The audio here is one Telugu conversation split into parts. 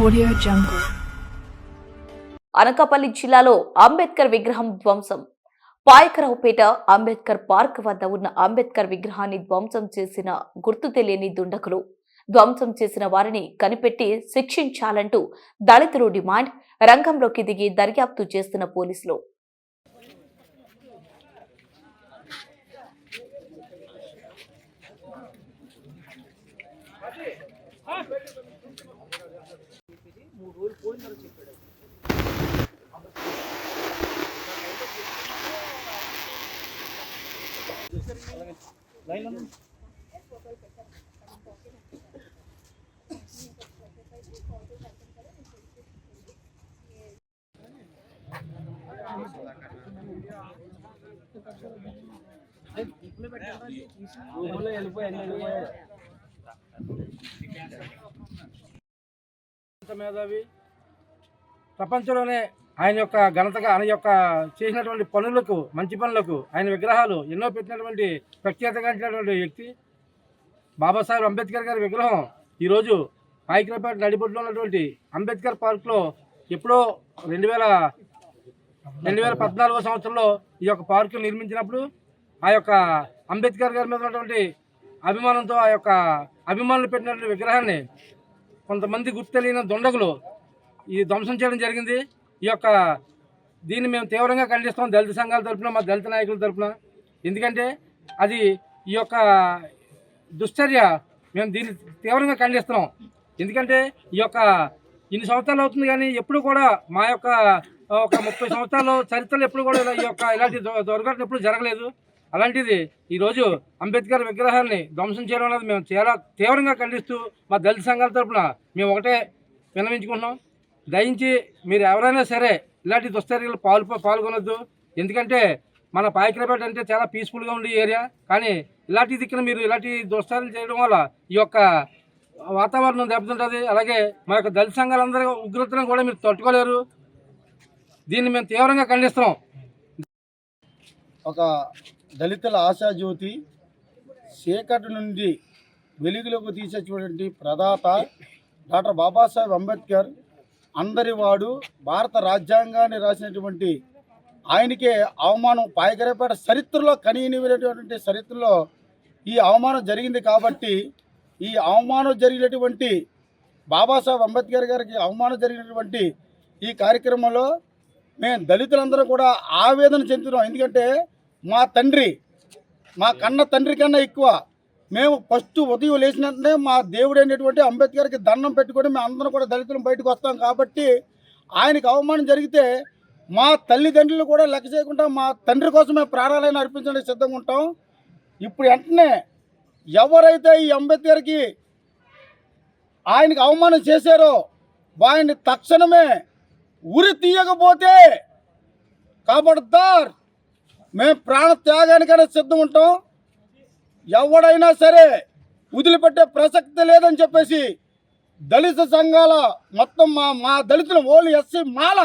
Audio Jungle. అనకాపల్లి జిల్లాలో అంబేద్కర్ విగ్రహం ధ్వంసం. పాయకరావుపేట అంబేద్కర్ పార్క్ వద్ద ఉన్న అంబేద్కర్ విగ్రహాన్ని ధ్వంసం చేసిన గుర్తు తెలియని దుండకులు. ధ్వంసం చేసిన వారిని కనిపెట్టి శిక్షించాలంటూ దళితులు డిమాండ్ రంగంలోకి దిగి దర్యాప్తు చేస్తున్న పోలీసులు. మేధావి ప్రపంచంలోనే ఆయన యొక్క ఘనతగా ఆయన యొక్క చేసినటువంటి పనులకు మంచి పనులకు ఆయన విగ్రహాలు ఎన్నో పెట్టినటువంటి ప్రఖ్యాతగాంచినటువంటి వ్యక్తి. బాబాసాహెబ్ అంబేద్కర్ గారి విగ్రహం ఈరోజు పాయికరపేట నడిబొడ్లో ఉన్నటువంటి అంబేద్కర్ పార్క్లో ఎప్పుడో రెండు వేల రెండు వేల పద్నాలుగో సంవత్సరంలో ఈ యొక్క పార్కు నిర్మించినప్పుడు ఆ యొక్క అంబేద్కర్ గారి మీద ఉన్నటువంటి అభిమానంతో ఆ యొక్క అభిమానులు పెట్టినటువంటి విగ్రహాన్ని కొంతమంది గుర్తు తెలియని దుండగులు ఈ ధ్వంసం చేయడం జరిగింది. ఈ యొక్క దీన్ని మేము తీవ్రంగా ఖండిస్తాం దళిత సంఘాల తరపున మా దళిత నాయకుల తరపున. ఎందుకంటే అది ఈ యొక్క దుశ్చర్య మేము దీన్ని తీవ్రంగా ఖండిస్తున్నాం. ఎందుకంటే ఈ యొక్క ఇన్ని సంవత్సరాలు అవుతుంది కానీ ఎప్పుడు కూడా మా యొక్క ఒక ముప్పై సంవత్సరాలు చరిత్రలో ఎప్పుడు కూడా ఇలా ఈ యొక్క ఇలాంటి దు- దుర్ఘటన ఎప్పుడు జరగలేదు. అలాంటిది ఈరోజు అంబేద్కర్ విగ్రహాన్ని ధ్వంసం చేయడం అనేది మేము చాలా తీవ్రంగా ఖండిస్తూ మా దళిత సంఘాల తరపున మేము ఒకటే విన్నవించుకుంటున్నాం. దయించి మీరు ఎవరైనా సరే ఇలాంటి దుస్తర్యలు పాలు పాల్గొనొద్దు. ఎందుకంటే మన పాయకరపేట అంటే చాలా పీస్ఫుల్గా ఉండే ఏరియా. కానీ ఇలాంటి దిక్కున మీరు ఇలాంటి దుశ్చర్యలు చేయడం వల్ల ఈ యొక్క వాతావరణం దెబ్బతింటుంది. అలాగే మా యొక్క దళిత సంఘాలందరూ ఉగ్రతను కూడా మీరు తట్టుకోలేరు. దీన్ని మేము తీవ్రంగా ఖండిస్తున్నాం. ఒక దళితుల ఆశాజ్యోతి చీకటి నుండి వెలుగులోకి తీసేటువంటి ప్రదాత డాక్టర్ బాబాసాహెబ్ అంబేద్కర్ అందరి వాడు భారత రాజ్యాంగాన్ని రాసినటువంటి ఆయనకే అవమానం పాయకరేపేట చరిత్రలో కనీనినటువంటి చరిత్రలో ఈ అవమానం జరిగింది కాబట్టి ఈ అవమానం జరిగినటువంటి బాబాసాహెబ్ అంబేద్కర్ గారికి అవమానం జరిగినటువంటి ఈ కార్యక్రమంలో మేము దళితులందరూ కూడా ఆవేదన చెందుతున్నాం. ఎందుకంటే మా తండ్రి మా కన్న తండ్రి కన్నా ఎక్కువ మేము ఫస్ట్ ఉదయం లేచినట్టే మా దేవుడు అంబేద్కర్కి దండం పెట్టుకొని మేము అందరం కూడా దళితులు బయటకు వస్తాం కాబట్టి ఆయనకి అవమానం జరిగితే మా తల్లిదండ్రులు కూడా లెక్క చేయకుండా మా తండ్రి కోసం మేము అర్పించడానికి సిద్ధంగా ఉంటాం. ఇప్పుడు వెంటనే ఎవరైతే ఈ అంబేద్కర్కి ఆయనకి అవమానం చేశారో వారిని తక్షణమే ఉరి తీయకపోతే కాబడతారు మేము ప్రాణ త్యాగానికైనా సిద్ధం ఉంటాం. ఎవడైనా సరే వదిలిపెట్టే ప్రసక్తి లేదని చెప్పేసి దళిత సంఘాల మొత్తం మా మా దళితులు ఓన్లీ ఎస్సీ మాల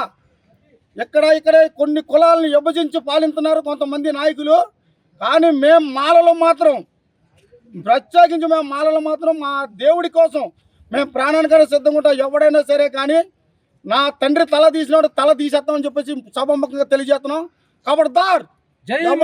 ఇక్కడ ఇక్కడే కొన్ని కులాలను విభజించి పాలిస్తున్నారు కొంతమంది నాయకులు. కానీ మేము మాలలో మాత్రం ప్రత్యేకించి మేము మాలలో మాత్రం మా దేవుడి కోసం మేము ప్రాణానికైనా సిద్ధంగా ఉంటాం. ఎవడైనా సరే కానీ నా తండ్రి తల తీసినాడు తల తీసేస్తామని చెప్పేసి సభముఖంగా తెలియజేస్తున్నాం. కాబట్టి జై